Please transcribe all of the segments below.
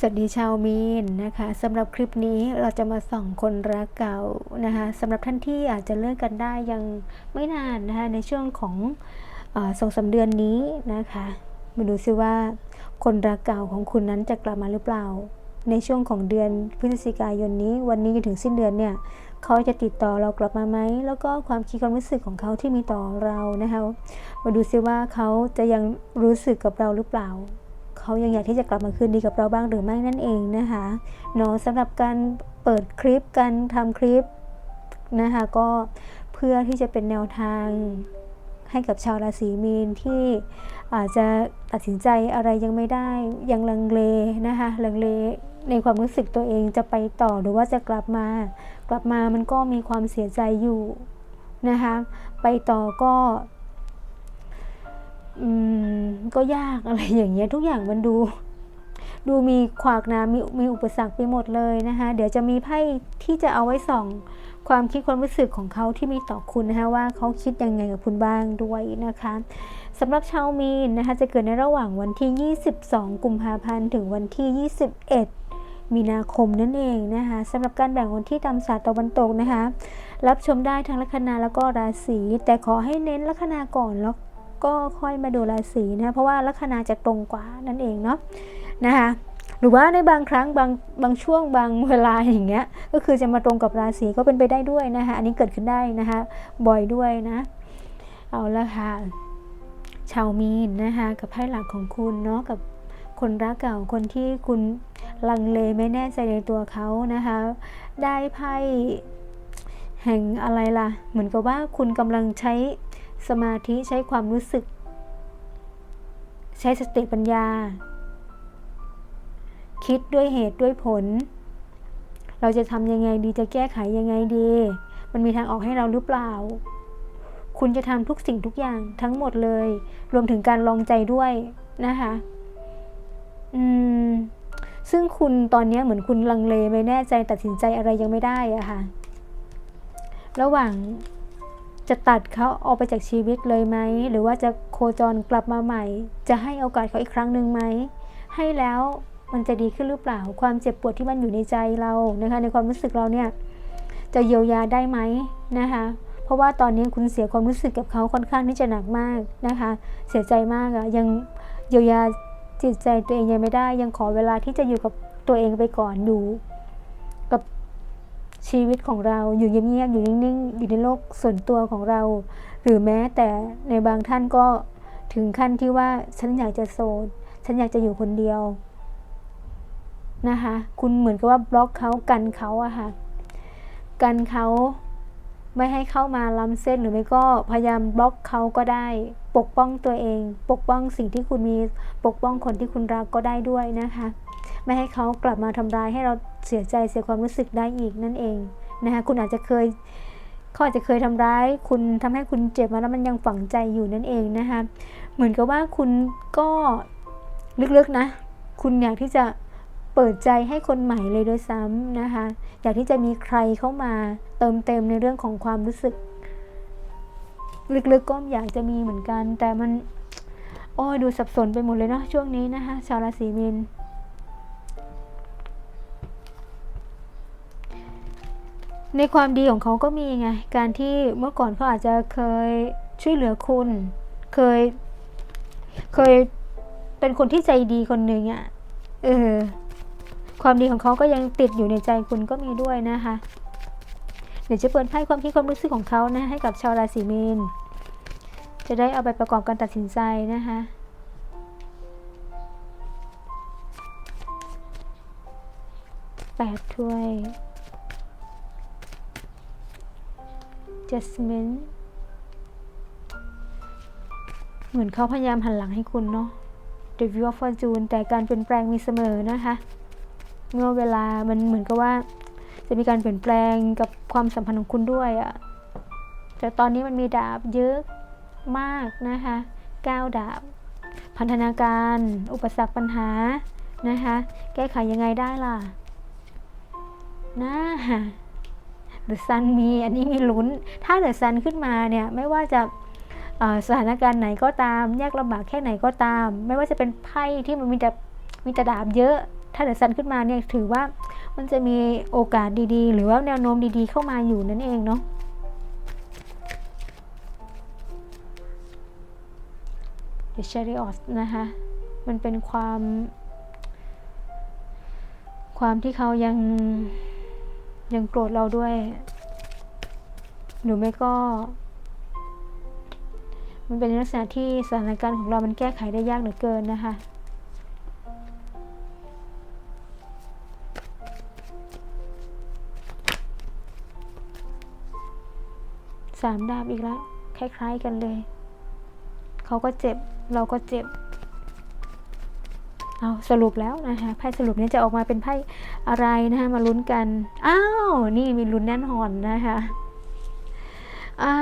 สวัสดีชาวมีนนะคะสำหรับคลิปนี้เราจะมาส่องคนรักเก่านะคะสำหรับท่านที่อาจจะเลิกกันได้ยังไม่นานนะคะในช่วงของสองสาเดือนนี้นะคะมาดูซิว่าคนรักเก่าของคุณนั้นจะกลับมาหรือเปล่า ในช่วงของเดือนพฤศจิกายนนี้ วันนี้จนถึงสิ้นเดือนเนี่ยเขาจะติดต่อเรากลับมาไหมแล้วก็ความคิดความรู้สึกของเขาที่มีต่อเรานะคะมาดูซิว่าเขาจะยังรู้สึกกับเราหรือเปล่า เขายังอยากที่จะกลับมาคืนดีกับเราบ้างหรือไม่นั่นเองนะคะเนาะสำหรับการเปิดคลิปการทำคลิปนะคะก็เพื่อที่จะเป็นแนวทางให้กับชาวราศีมีนที่อาจจะตัดสินใจอะไรยังไม่ได้ยังลังเลนะคะลังเลในความรู้สึกตัวเองจะไปต่อหรือว่าจะกลับมา กลับมามันก็มีความเสียใจอยู่นะคะไปต่อก็ อืมก็ยากอะไรอย่างเงี้ยทุกอย่างมันดู ดูมีขวากน้ำมีมีอุปสรรคไปหมดเลยนะคะเดี๋ยวจะมีไพ่ที่จะเอาไว้ส่องความคิดความรู้สึกของเขาที่มีต่อคุณนะคะว่าเขาคิดยังไงกับคุณบ้างด้วยนะคะสำหรับชาวมีนนะคะจะเกิดในระหว่างวันที่ 22 กุมภาพันธ์ถึงวันที่ 21 มีนาคมนั่นเองนะคะสำหรับการแบ่งวันที่ตามศาสตร์ตะวันตกนะคะ รับชมได้ทั้งลัคนาแล้วก็ราศีแต่ขอให้เน้นลัคนาก่อนแล้ว ก็ค่อยมาดูราศีนะเพราะว่าลัคนาจะตรงกว่านั่นเองเนาะนะคะหรือว่าในบางครั้งบางบางช่วงบางเวลาอย่างเงี้ยก็คือจะมาตรงกับราศีก็เป็นไปได้ด้วยนะคะอันนี้เกิดขึ้นได้นะคะบ่อยด้วยนะเอาละค่ะชาวมีนนะคะกับไพ่หลักของคุณเนาะกับคนรักเก่าคนที่คุณลังเลไม่แน่ใจในตัวเขานะคะ ได้ไพ่แห่งอะไรล่ะ เหมือนกับว่าคุณกำลังใช้ สมาธิใช้ความรู้สึก ใช้สติปัญญา คิดด้วยเหตุด้วยผล เราจะทำยังไงดีจะแก้ไขยังไงดี มันมีทางออกให้เราหรือเปล่า คุณจะทำทุกสิ่งทุกอย่างทั้งหมดเลย รวมถึงการลองใจด้วยนะคะอืมซึ่งคุณตอนนี้เหมือนคุณลังเลไม่แน่ใจตัดสินใจอะไรยังไม่ได้อะค่ะ ระหว่าง จะตัดเขาออกไปจากชีวิตเลยไหม หรือว่าจะโคจรกลับมาใหม่ จะให้โอกาสเขาอีกครั้งหนึ่งไหม ให้แล้วมันจะดีขึ้นหรือเปล่า ความเจ็บปวดที่มันอยู่ในใจเรานะคะ ในความรู้สึกเราเนี่ย จะเยียวยาได้ไหมนะคะ เพราะว่าตอนนี้คุณเสียความรู้สึกกับเขาค่อนข้างที่จะหนักมากนะคะ เสียใจมากอะยังเยียวยาจิตใจตัวเองยังไม่ได้ ยังขอเวลาที่จะอยู่กับตัวเองไปก่อนอยู่ ชีวิตของเราอยู่เงียบๆอยู่นิ่งๆอยู่ในโลกส่วนตัวของเรา หรือแม้แต่ในบางท่านก็ถึงขั้นที่ว่าฉันอยากจะโสดฉันอยากจะอยู่คนเดียวนะคะคุณเหมือนกับว่าบล็อกเขากันเขาอะค่ะกันเขาไม่ให้เข้ามาล้ำเส้นหรือไม่ก็พยายามบล็อกเขาก็ได้ ปกป้องตัวเอง ปกป้องสิ่งที่คุณมีปกป้องคนที่คุณรักก็ได้ด้วยนะคะ ไม่ให้เขากลับมาทำร้ายให้เรา เสียใจเสียความรู้สึกได้อีกนั่นเองนะคะคุณอาจจะเคยเขาอาจจะเคยทำร้าย คุณทำให้คุณเจ็บมาแล้วมันยังฝังใจอยู่นั่นเองนะคะเหมือนกับว่าคุณก็ลึกๆนะ คุณอยากที่จะเปิดใจให้คนใหม่เลยด้วยซ้ำนะคะอยากที่จะมีใครเข้ามาเติมเต็มในเรื่องของความรู้สึก ลึกๆก็อยากจะมีเหมือนกัน แต่มันโอ้ยดูสับสนไปหมดเลยเนาะช่วงนี้นะคะชาวราศีมีน ในความดีของเขาก็มีไง การที่เมื่อก่อนเขาอาจจะเคยช่วยเหลือคุณ เคย เคยเป็นคนที่ใจดีคนหนึ่งอะ่ะ เออ ความดีของเขาก็ยังติดอยู่ในใจคุณก็มีด้วยนะคะ เดี๋ยวจะเปิดไพ่ความคิดความรู้สึกของเขานะ ให้กับชาวราศีมีน จะได้เอาไปประกอบการตัดสินใจนะคะแปดถ้วย adjustment เหมือนเขาพยายามหันหลังให้คุณเนาะ The View of Fortune แต่การเปลี่ยนแปลงมีเสมอนะคะ เมื่อเวลามันเหมือนกับว่า จะมีการเปลี่ยนแปลงกับความสัมพันธ์ของคุณด้วยอะแต่ตอนนี้มันมีดาบเยอะมากนะคะก้าวดาบ พันธนาการ อุปสรรคปัญหานะคะ แก้ไขยังไงได้ล่ะนะ เดอะซันมีอันนี้มีลุ้น ถ้าเดอะซันขึ้นมาเนี่ยไม่ว่าจะสถานการณ์ไหนก็ตามยากลำบากแค่ไหนก็ตาม ไม่ว่าจะเป็นไพ่ที่มันมีแต่มีแต่ดาบเยอะ ถ้าเดอะซันขึ้นมาเนี่ยถือว่ามันจะมีโอกาสดีๆ หรือว่าแนวโน้มดีๆ เข้ามาอยู่นั่นเองเนาะ The Chariot นะคะมันเป็นความ ความที่เขายัง ยังโกรธเราด้วย หรือไม่ก็ มันเป็นลักษณะที่สถานการณ์ของเรามันแก้ไขได้ยากเหลือเกินนะคะสามดาบอีกแล้ว คล้าย ๆ กันเลย เขาก็เจ็บ เราก็เจ็บ เอาสรุปแล้วนะคะไพ่สรุปนี้จะออกมาเป็นไพ่อะไรนะคะมาลุ้นกัน อ้าว นี่มีลุ้นแน่นอนนะคะอ่า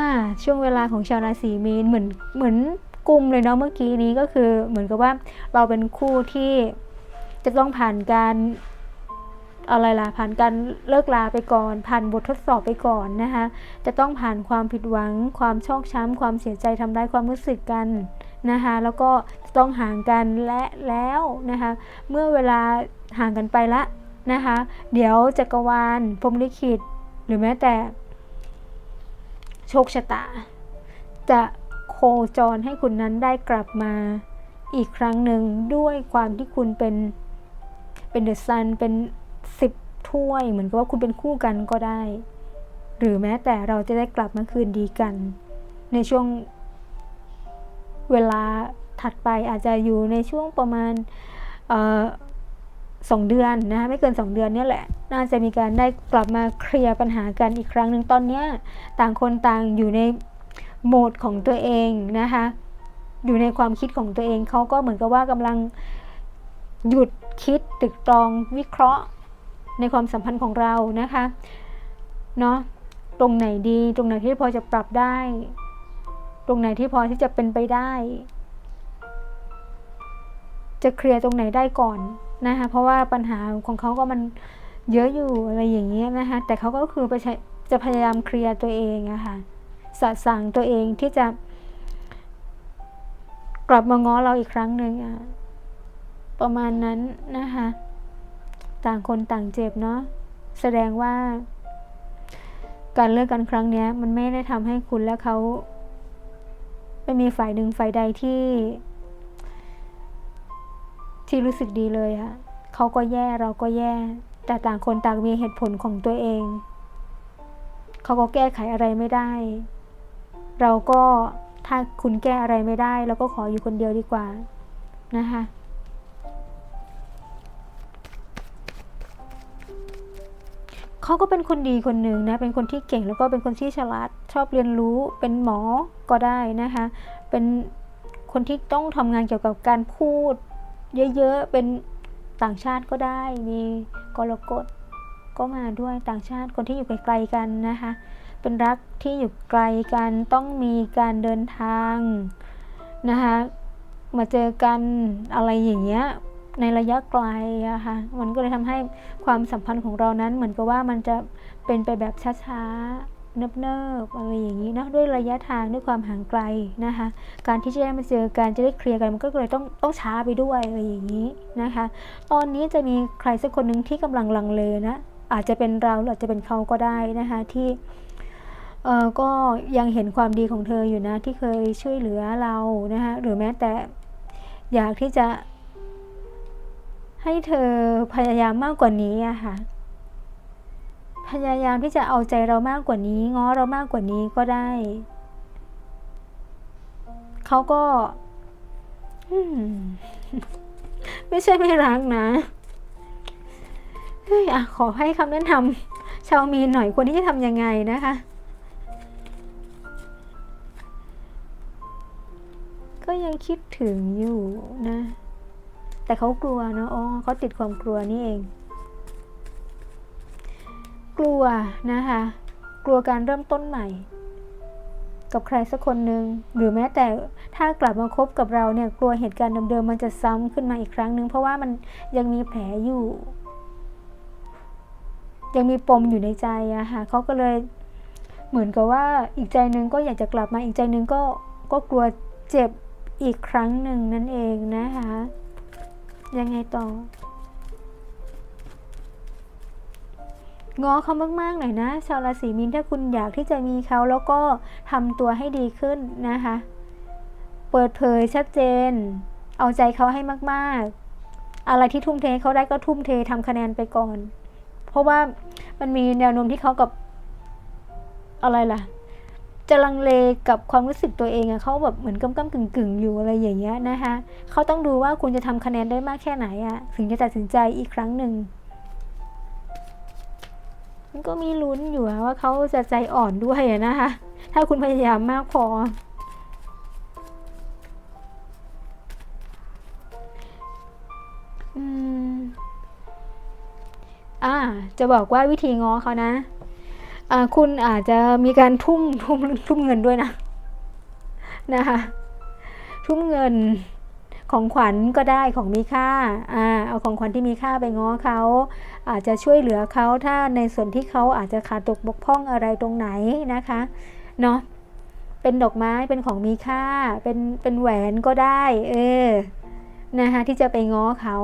ช่วงเวลาของชาวราศีมีนเหมือนเหมือนกลุ่มเลยเนาะเมื่อกี้นี้ก็คือเหมือนกับว่าเราเป็นคู่ที่จะต้องผ่านการอะไรล่ะผ่านการเลิกลาไปก่อน ผ่านบททดสอบไปก่อนนะคะจะต้องผ่านความผิดหวัง ความชอกช้ำความเสียใจทำร้ายความรู้สึกกัน นะคะแล้วก็ต้องห่างกันและแล้วนะคะเมื่อเวลาห่างกันไปละนะคะเดี๋ยวจักรวาลพรมลิขิต หรือแม้แต่ โชคชะตา จะโคจรให้คุณนั้นได้กลับมาอีกครั้งหนึ่งด้วยความที่คุณเป็นเป็นเดอะซันเป็นสิบถ้วย เหมือนกับว่าคุณเป็นคู่กันก็ได้ หรือแม้แต่เราจะได้กลับมาคืนดีกัน ในช่วง เวลาถัดไปอาจจะอยู่ในช่วงประมาณสองเดือนนะคะไม่เกิน 2 เดือนนี่แหละ น่าจะมีการได้กลับมาเคลียร์ปัญหากันอีกครั้งหนึ่งตอนนี้ต่างคนต่างอยู่ในโหมดของตัวเองนะคะอยู่ในความคิดของตัวเองเขาก็เหมือนกับว่ากำลังหยุดคิดตึกตรองวิเคราะห์ในความสัมพันธ์ของเรานะคะเนาะตรงไหนดีตรงไหนที่พอจะปรับได้ ตรงไหนที่พอที่จะเป็นไปได้ จะเคลียร์ตรงไหนได้ก่อนนะคะเพราะว่าปัญหาของเขาก็มันเยอะอยู่อะไรอย่างเงี้ยนะคะแต่เขาก็คือไปใช้จะพยายามเคลียร์ตัวเองอะคะ่ะสะสั่งตัวเองที่จะ กลับมาง้อเราอีกครั้งหนึ่งอะประมาณนั้นนะคะต่างคนต่างเจ็บเนาะแสดงว่า การเลิกกันครั้งนี้มันไม่ได้ทำให้คุณและเขา ไม่มีฝ่ายหนึ่งฝ่ายใดที่ ที่รู้สึกดีเลยอะเขาก็แย่เราก็แย่ แต่ต่างคนต่างมีเหตุผลของตัวเอง เขาก็แก้ไขอะไรไม่ได้ เราก็ถ้าคุณแก้อะไรไม่ได้ เราก็ขออยู่คนเดียวดีกว่านะคะ เขาก็เป็นคนดีคนหนึ่งนะ เป็นคนที่เก่งแล้วก็เป็นคนที่ฉลาด ชอบเรียนรู้ เป็นหมอก็ได้นะคะ เป็นคนที่ต้องทำงานเกี่ยวกับการพูด เยอะๆ เป็นต่างชาติก็ได้ มีกรกฎก็มาด้วยต่างชาติคนที่อยู่ไกลๆกันนะคะ เป็นรักที่อยู่ไกลกันต้องมีการเดินทางนะคะ มาเจอกันอะไรอย่างเงี้ย ในระยะไกลอะค่ะ มันก็เลยทำให้ความสัมพันธ์ของเรานั้น เหมือนกับว่ามันจะเป็นไปแบบช้าๆ เนิบๆอะไรอย่างนี้นะด้วยระยะทางด้วยความห่างไกลนะคะ การที่จะได้มาเจอกันจะได้เคลียร์กันมันก็เลยต้องต้องช้าไปด้วยอะไรอย่างนี้นะคะ ตอนนี้จะมีใครสักคนหนึ่งที่กำลังลังเลนะอาจจะเป็นเราหรืออาจจะเป็นเขาก็ได้นะคะที่เออก็ยังเห็นความดีของเธออยู่นะที่เคยช่วยเหลือเรานะคะหรือแม้แต่อยากที่จะ ให้เธอพยายามมากกว่านี้อะค่ะ พยายามที่จะเอาใจเรามากกว่านี้ ง้อเรามากกว่านี้ก็ได้ เขาก็ไม่ใช่ไม่รักนะเฮ้ยอะขอให้คำแนะนำชาวมีนหน่อยควรที่จะทำยังไงนะคะ ก็ยังคิดถึงอยู่นะ แต่เขากลัวเนาะอ๋อเขาติดความกลัวนี่เอง กลัวนะคะ กลัวการเริ่มต้นใหม่ กับใครสักคนหนึ่งหรือแม้แต่ถ้ากลับมาคบกับเราเนี่ยกลัวเหตุการณ์เดิมๆมันจะซ้ำขึ้นมาอีกครั้งหนึ่งเพราะว่ามันยังมีแผลอยู่ ยังมีปมอยู่ในใจอะค่ะเขาก็เลยเหมือนกับว่าอีกใจหนึ่งก็อยากจะกลับมาอีกใจหนึ่งก็ก็กลัวเจ็บอีกครั้งหนึ่งนั่นเองนะคะ ยังไงต่อ ง้อเขามากๆหน่อยนะ ชาวราศีมีนถ้าคุณอยากที่จะมีเขาแล้วก็ทำตัวให้ดีขึ้นนะคะ เปิดเผยชัดเจน เอาใจเขาให้มากๆ อะไรที่ทุ่มเทเขาได้ก็ทุ่มเททำคะแนนไปก่อน เพราะว่ามันมีแนวโน้มที่เขากับอะไรล่ะ จะลังเลกับความรู้สึกตัวเองอะเขาแบบเหมือนก้ำก้ำกึ่งกึ่งๆอยู่อะไรอย่างเงี้ยนะคะเขาต้องดูว่าคุณจะทำคะแนนได้มากแค่ไหนอะถึงจะตัดสินใจอีกครั้งหนึ่งมันก็มีลุ้นอยู่ว่าเขาจะใจอ่อนด้วยนะคะ ถ้าคุณพยายามมากพอ อืมอ่า จะบอกว่าวิธีง้อเขานะ คุณอาจจะมีการทุ่มทุ่มทุ่มเงินด้วยนะนะคะทุ่มเงินของขวัญก็ได้ของมีค่าอ่าเอาของขวัญที่มีค่าไปง้อเขาอาจจะช่วยเหลือเขาถ้าในส่วนที่เขาอาจจะขาดตกบกพร่องอะไรตรงไหนนะคะเนาะเป็นดอกไม้เป็นของมีค่า เป็นเป็นแหวนก็ได้ เออนะคะที่จะไปง้อเขา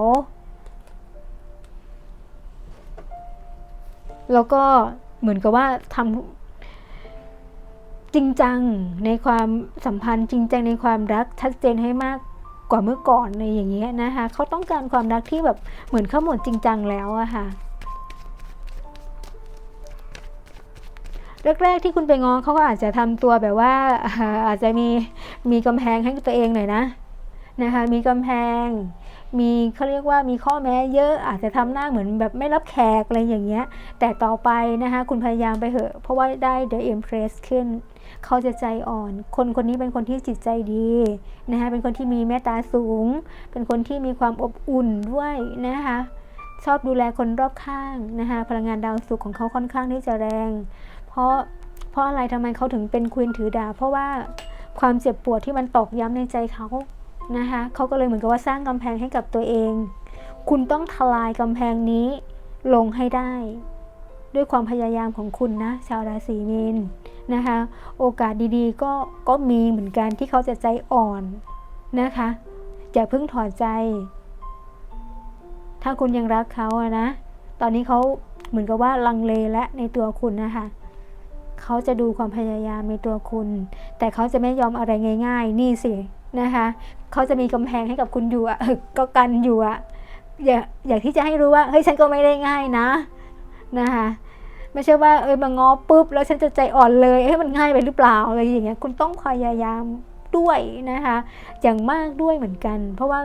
แล้วก็ เหมือนกับว่าทำจริงจังในความสัมพันธ์จริงจังในความรักชัดเจนให้มากกว่าเมื่อก่อนในอย่างเงี้ยนะคะเขาต้องการความรักที่แบบเหมือนเขาหมดจริงจังแล้วอะค่ะแรกๆที่คุณไปง้อเขาก็อาจจะทำตัวแบบว่าอ่าอาจจะมีมีกำแพงให้ตัวเองหน่อยนะนะคะมีกำแพง มีเขาเรียกว่ามีข้อแม้เยอะอาจจะทำหน้าเหมือนแบบไม่รับแขกอะไรอย่างเงี้ย แต่ต่อไปนะคะคุณพยายามไปเถอะ เพราะว่าได้ The Empress ขึ้น เขาจะใจอ่อน คนคนนี้เป็นคนที่จิตใจดีนะคะเป็นคนที่มีเมตตาสูง เป็นคนที่มีความอบอุ่นด้วยนะคะชอบดูแลคนรอบข้างนะคะพลังงานดาวศุกร์ของเขาค่อนข้างที่จะแรง เพราะเพราะอะไรทำไมเขาถึงเป็นควีนถือดาบเพราะว่าความเจ็บปวดที่มันตอกย้ำในใจเขา นะคะเขาก็เลยเหมือนกับว่าสร้างกำแพงให้กับตัวเอง คุณต้องทลายกำแพงนี้ลงให้ได้ ด้วยความพยายามของคุณนะ ชาวราศีมีนนะคะ โอกาสดีๆ ก็ก็มีเหมือนกันที่เขาจะใจอ่อนนะคะอย่าเพิ่งถอดใจ ถ้าคุณยังรักเขาอะนะ ตอนนี้เขาเหมือนกับว่าลังเลและในตัวคุณนะคะเขาจะดูความพยายามในตัวคุณ แต่เขาจะไม่ยอมอะไรง่าย ๆ นี่สิ นะคะเขาจะมีกำแพงให้กับคุณอยู่อะก็กันอยู่อะอย่าอยากที่จะให้รู้ว่าเฮ้ยฉันก็ไม่ได้ง่ายนะนะคะไม่ใช่ว่าเอ้ยมาง้อปุ๊บแล้วฉันจะใจอ่อนเลยเฮ้ยมันง่ายไปหรือเปล่าอะไรอย่างเงี้ยคุณต้องพยายามด้วยนะคะอย่างมากด้วยเหมือนกัน เพราะว่า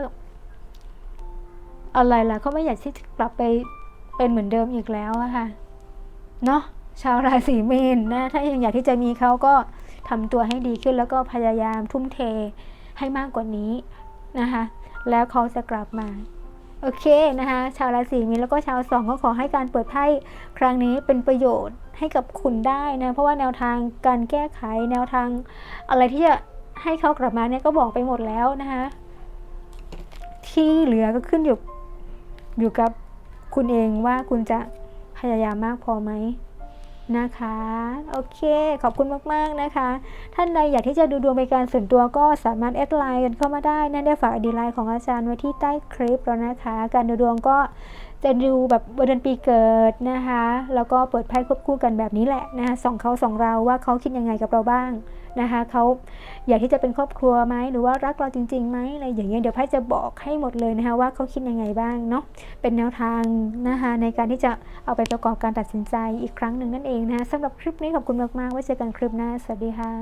อะไรล่ะเขาไม่อยากที่จะกลับไปเป็นเหมือนเดิมอีกแล้วอะค่ะเนาะชาวราศีเมีนนะ ถ้ายังอยากที่จะมีเขาก็ทำตัวให้ดีขึ้นแล้วก็พยายามทุ่มเท ให้มากกว่านี้นะคะ แล้วเขาจะกลับมา โอเคนะคะ ชาวราศีมีนแล้วก็ชาวสองก็ขอให้การเปิดไพ่ครั้งนี้เป็นประโยชน์ให้กับคุณได้นะ เพราะว่าแนวทางการแก้ไขแนวทาง อะไรที่จะให้เขากลับมาเนี่ยก็บอกไปหมดแล้วนะคะ ที่เหลือก็ขึ้นอยู่อยู่กับคุณเองว่าคุณจะพยายามมากพอไหม นะคะ โอเค ขอบคุณมาก ๆ นะคะ ท่านใดอยากที่จะดูดวงเป็นการส่วนตัวก็สามารถแอดไลน์กันเข้ามาได้นะได้ฝากอดีไลน์ของอาจารย์ไว้ที่ใต้คลิปแล้วนะคะ การดูดวงก็ จะดูแบบวันเดือนปีเกิดนะคะ แล้วก็เปิดไพ่ควบคู่กันแบบนี้แหละนะคะสองเขาสองเราว่าเขาคิดยังไงกับเราบ้างนะคะเขาอยากที่จะเป็นครอบครัวไหมหรือว่ารักเราจริงๆไหมอะไรอย่างเงี้ยเดี๋ยวไพ่จะบอกให้หมดเลยนะคะว่าเขาคิดยังไงบ้างเนาะเป็นแนวทางนะคะในการที่จะเอาไปประกอบการตัดสินใจอีกครั้งหนึ่งนั่นเองนะคะสำหรับคลิปนี้ขอบคุณมากๆไว้เจอกันคลิปหน้าสวัสดีค่ะ